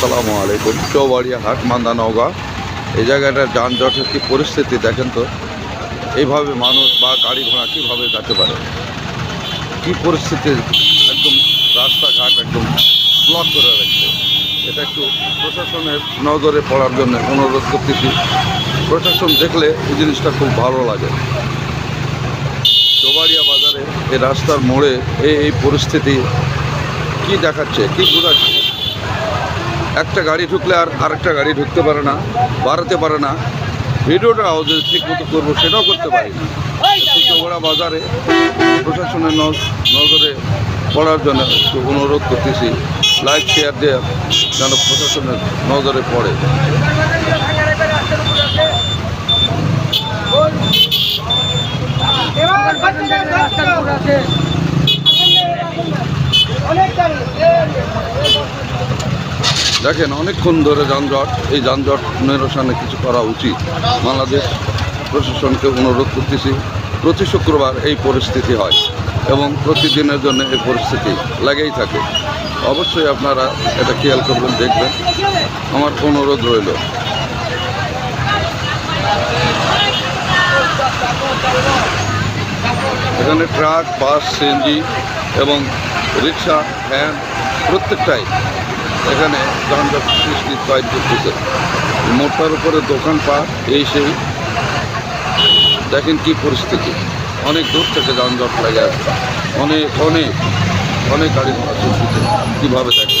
আসসালামু আলাইকুম। চৌবাড়িয়া হাট মান্দা নওগাঁ। এই জায়গাটার যানজটের কি পরিস্থিতি দেখেন তো। এইভাবে মানুষ বা গাড়ি ঘোড়া কীভাবে যেতে পারে? কি পরিস্থিতি একদম রাস্তাঘাট একদম ব্লক করে রাখছে? এটা একটু প্রশাসনের নজরে পড়ার জন্য অনুরোধ করতেছি। প্রশাসন দেখলে এই জিনিসটা খুব ভালো লাগে। চৌবাড়িয়া বাজারে এই রাস্তার মোড়ে এই এই পরিস্থিতি কি দেখাচ্ছে, কি বোঝাচ্ছে? একটা গাড়ি ঢুকলে আর আরেকটা গাড়ি ঢুকতে পারে না বাড়াতে পারে না। ভিডিওটাও যদি ঠিক মতো করব সেটাও করতে পারি না। চৌড়া বাজারে প্রশাসনের নজ- নজরে পড়ার জন্য একটু অনুরোধ করতেছি। লাইক শেয়ার দিয়ে যেন প্রশাসনের নজরে পড়ে। দেখেন, অনেকক্ষণ ধরে যানজট, এই যানজট নিরসনে কিছু করা উচিত। বাংলাদেশ প্রশাসনকে অনুরোধ করতেছি, প্রতি শুক্রবার এই পরিস্থিতি হয় এবং প্রতিদিনের জন্য এই পরিস্থিতি লেগেই থাকে। অবশ্যই আপনারা এটা খেয়াল করবেন, দেখবেন। আমার অনুরোধ রইল। এখানে ট্রাক, বাস, সিএনজি এবং রিক্সা, ভ্যান প্রত্যেকটাই এখানে যানজট সৃষ্টি তৈরি করতেছে। মোটার উপরে দোকান পা, এই সেই। দেখেন কি পরিস্থিতি। অনেক দূর থেকে যানজট লাগে আছে। অনেক অনেক অনেক গাড়ি ঘোড়া চলতেছে। কীভাবে দেখে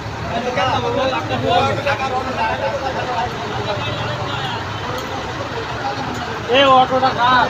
করে করে এই অটোটা খারাপ